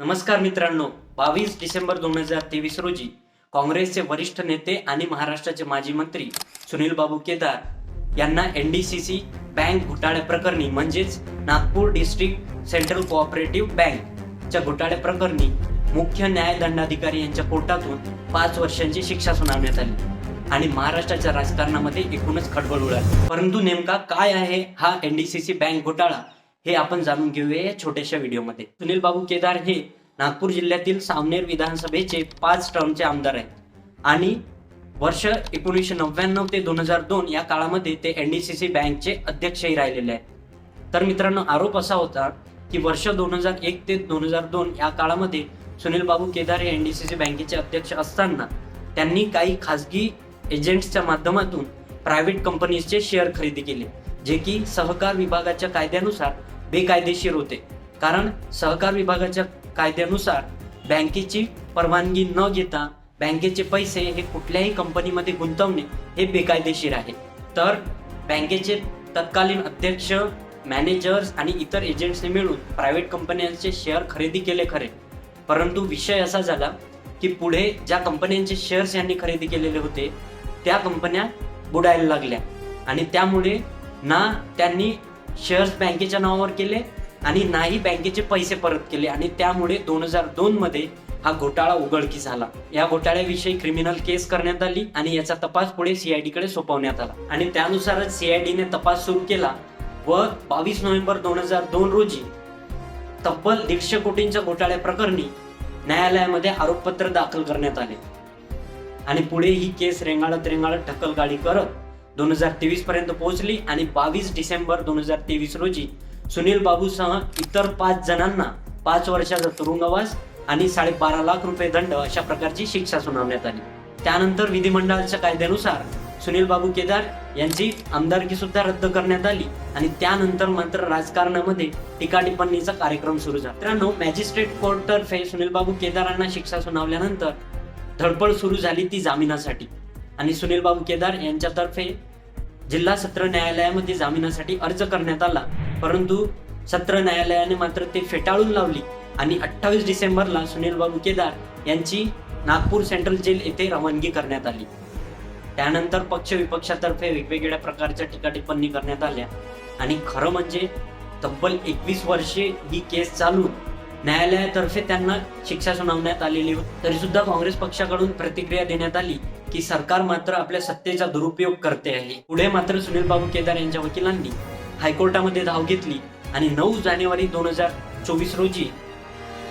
नमस्कार मित्रांनो बावीस डिसेंबर दोन हजार तेवीस रोजी काँग्रेसचे वरिष्ठ नेते आणि महाराष्ट्राचे माजी मंत्री सुनील बाबू केदार यांना एनडीसीसी बँक घोटाळ्या प्रकरणी म्हणजेच नागपूर डिस्ट्रिक्ट सेंट्रल कोऑपरेटिव्ह बँकच्या घोटाळ्या प्रकरणी मुख्य न्यायदंडाधिकारी यांच्या कोर्टातून पाच वर्षांची शिक्षा सुनावण्यात आली आणि महाराष्ट्राच्या राजकारणामध्ये एकूणच खडबड उडाली. परंतु नेमका काय आहे हा एनडीसीसी बँक घोटाळा? हे आपण जाणून घेऊया या छोट्याशा व्हिडिओमध्ये. सुनील बाबू केदार हे नागपूर जिल्ह्यातील सावनेर विधानसभेचे पाच टर्मचे आमदार आहेत. आणि वर्ष एकोणीसशे नव्याण्णव ते दोन हजार दोन या काळामध्ये ते एनडीसीसी बँकचे अध्यक्षही राहिलेले आहेत. तर मित्रांनो आरोप असा होता की वर्ष दोन हजार एक ते दोन हजार दोन या काळामध्ये सुनील बाबू केदार हे एनडीसीसी बँकेचे अध्यक्ष असताना त्यांनी काही खाजगी एजंट्सच्या माध्यमातून प्रायव्हेट कंपनीजचे शेअर खरेदी केले जे की सहकार विभागाच्या कायद्यानुसार बेकायदेशीर होते. कारण सहकार विभागाच्या कायद्यानुसार बँकेची परवानगी न घेता बँकेचे पैसे हे कुठल्याही कंपनीमध्ये गुंतवणे हे बेकायदेशीर आहे. तर बँकेचे तत्कालीन अध्यक्ष मॅनेजर्स आणि इतर एजंट्सने मिळून प्रायव्हेट कंपन्यांचे शेअर खरेदी केले खरे. परंतु विषय असा झाला की पुढे ज्या कंपन्यांचे शेअर्स यांनी खरेदी केलेले होते त्या कंपन्या बुडायला लागल्या. आणि त्यामुळे ना त्यांनी शेअर्स बँकेच्या नावावर केले आणि नाही बँकेचे पैसे परत केले. आणि त्यामुळे दोन हजार दोन मध्ये हा घोटाळा उघडकीस आला. या घोटाळ्याविषयी क्रिमिनल केस करण्यात आली आणि याचा तपास पुढे सीआयडी कडे सोपवण्यात आला. आणि त्यानुसारच सीआयडीने तपास सुरू केला व बावीस नोव्हेंबर दोन हजार दोन रोजी तब्बल दीडशे कोटींच्या घोटाळ्या प्रकरणी न्यायालयामध्ये आरोपपत्र दाखल करण्यात आले. आणि पुढे ही केस रेंगाळत रेंगाळत ढकलगाडी करत दोन हजार तेवीस पर्यंत पोहोचली आणि बावीस डिसेंबर दोन हजार तेवीस रोजी सुनील बाबूसह इतर पाच जणांना पाच वर्षाचा तुरुंगवास आणि साडेबारा लाख रुपये दंड अशा प्रकारची शिक्षा सुनावण्यात आली. त्यानंतर विधिमंडळाच्या कायद्यानुसार सुनील बाबू केदार यांची आमदारकी सुद्धा रद्द करण्यात आली आणि त्यानंतर मात्र राजकारणामध्ये टीका टिप्पणीचा कार्यक्रम सुरू झाला. मित्रांनो मॅजिस्ट्रेट कोर्ट तर्फे सुनील बाबू केदारांना शिक्षा सुनावल्यानंतर धडपड सुरू झाली ती जामिनासाठी. आणि सुनील बाबू केदार यांच्यातर्फे जिल्हा सत्र न्यायालयामध्ये जामिनासाठी अर्ज करण्यात आला. परंतु सत्र न्यायालयाने मात्र ते फेटाळून लावली आणि अठ्ठावीस डिसेंबरला सुनील बाबू केदार यांची नागपूर सेंट्रल जेल येथे रवानगी करण्यात आली. त्यानंतर पक्ष विपक्षातर्फे वेगवेगळ्या प्रकारच्या टीका टिप्पणी करण्यात आल्या. आणि खरं म्हणजे तब्बल एकवीस वर्षे ही केस चालू न्यायालयातर्फे त्यांना शिक्षा सुनावण्यात आलेली होती. तरीसुद्धा काँग्रेस पक्षाकडून प्रतिक्रिया देण्यात आली. की सरकार मात्र आपल्या सत्तेचा दुरुपयोग करते आहे. पुढे मात्र सुनील बाबू केदार यांच्या वकिलांनी हायकोर्टामध्ये धाव घेतली आणि नऊ जानेवारी दोन हजार चोवीस रोजी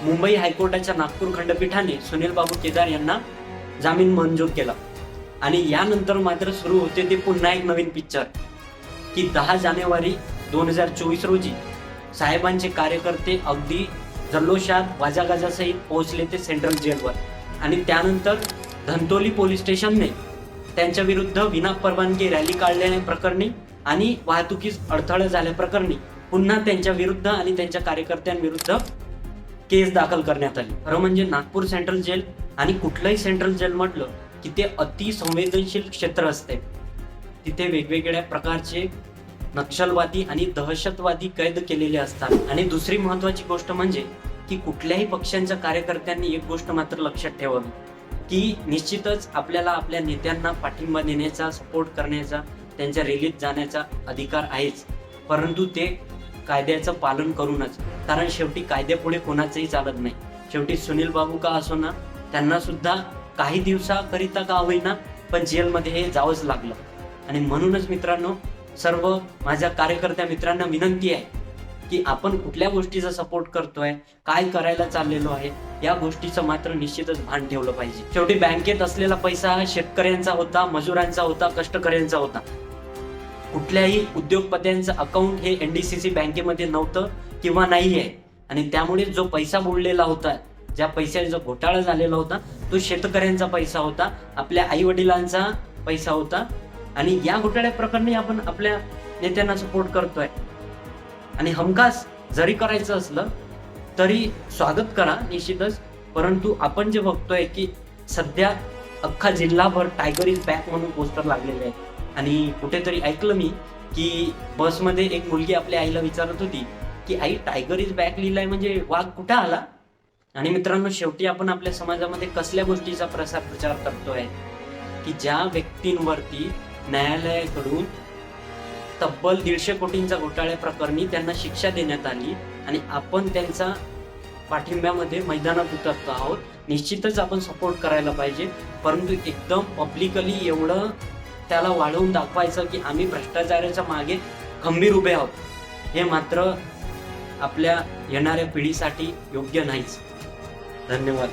मुंबई हायकोर्टाच्या नागपूर खंडपीठाने सुनील बाबू केदार यांना जामीन मंजूर केला. आणि यानंतर मात्र सुरू होते ते पुन्हा एक नवीन पिक्चर की दहा जानेवारी दोन हजार चोवीस रोजी साहेबांचे कार्यकर्ते अगदी जल्लोषात वाजागाजासहित पोहोचले ते सेंट्रल जेलवर आणि त्यानंतर धंतोली पोलीस स्टेशनने त्यांच्या विरुद्ध विना परवानगी रॅली काढल्याने प्रकरणी आणि वाहतुकीस अडथळा झाल्या प्रकरणी पुन्हा त्यांच्या विरुद्ध आणि त्यांच्या कार्यकर्त्यांविरुद्ध केस दाखल करण्यात आली. खरं म्हणजे नागपूर सेंट्रल जेल आणि कुठलंही सेंट्रल जेल म्हटलं की ते अति संवेदनशील क्षेत्र असते. तिथे वेगवेगळ्या प्रकारचे नक्षलवादी आणि दहशतवादी कैद केलेले असतात. आणि दुसरी महत्वाची गोष्ट म्हणजे की कुठल्याही पक्षांच्या कार्यकर्त्यांनी एक गोष्ट मात्र लक्षात ठेवावी. की निश्चितच आपल्याला आपल्या नेत्यांना पाठिंबा देण्याचा सपोर्ट करण्याचा त्यांच्या रॅलीत जाण्याचा अधिकार आहेच. परंतु ते कायद्याचं पालन करूनच कारण शेवटी कायद्यापुढे कोणाचंही चालत नाही. शेवटी सुनील बाबू का असो ना त्यांना सुद्धा काही दिवसाकरिता का होईना पण जेलमध्ये हे जावंच लागलं. आणि म्हणूनच मित्रांनो सर्व माझ्या कार्यकर्त्या मित्रांना विनंती आहे की आपण कुठल्या गोष्टीचा सपोर्ट करतोय काय करायला चाललेलो आहे या गोष्टीचं मात्र निश्चितच भान ठेवलं पाहिजे. शेवटी बँकेत असलेला पैसा हा शेतकऱ्यांचा होता मजुरांचा होता कष्टकऱ्यांचा होता. कुठल्याही उद्योगपत्यांचं अकाउंट हे एनडीसीसी बँकेमध्ये नव्हतं किंवा नाही आहे आणि त्यामुळे जो पैसा बुडलेला होता ज्या पैशाचा घोटाळा झालेला होता तो शेतकऱ्यांचा पैसा होता आपल्या आई वडिलांचा पैसा होता. आणि या घोटाळ्या प्रकरणी आपण आपल्या नेत्यांना सपोर्ट करतोय. आणि हमखास जरी करायचं असलं तरी स्वागत करा निश्चितच. परंतु आपण जे बघतोय की सध्या अख्खा जिल्हाभर टायगर इज बॅक म्हणून पोस्टर लागलेले आहे आणि कुठेतरी ऐकलं मी की बसमध्ये एक मुलगी आपल्या आईला विचारत होती की आई टायगर इज बॅक लिहिलाय म्हणजे वाघ कुठं आला? आणि मित्रांनो शेवटी आपण आपल्या समाजामध्ये कसल्या गोष्टीचा प्रसार प्रचार करतोय? की ज्या व्यक्तींवरती न्यायालयाकडून तब्बल दीडशे कोटींचा घोटाळ्या प्रकरणी त्यांना शिक्षा देण्यात आली आणि आपण त्यांचा पाठिंब्यामध्ये मैदानात उतरतो आहोत. निश्चितच आपण सपोर्ट करायला पाहिजे. परंतु एकदम पब्लिकली एवढं त्याला वाढवून दाखवायचं की आम्ही भ्रष्टाचाराच्या मागे खंबीर उभे आहोत. हे मात्र आपल्या येणाऱ्या पिढीसाठी योग्य नाहीच. धन्यवाद.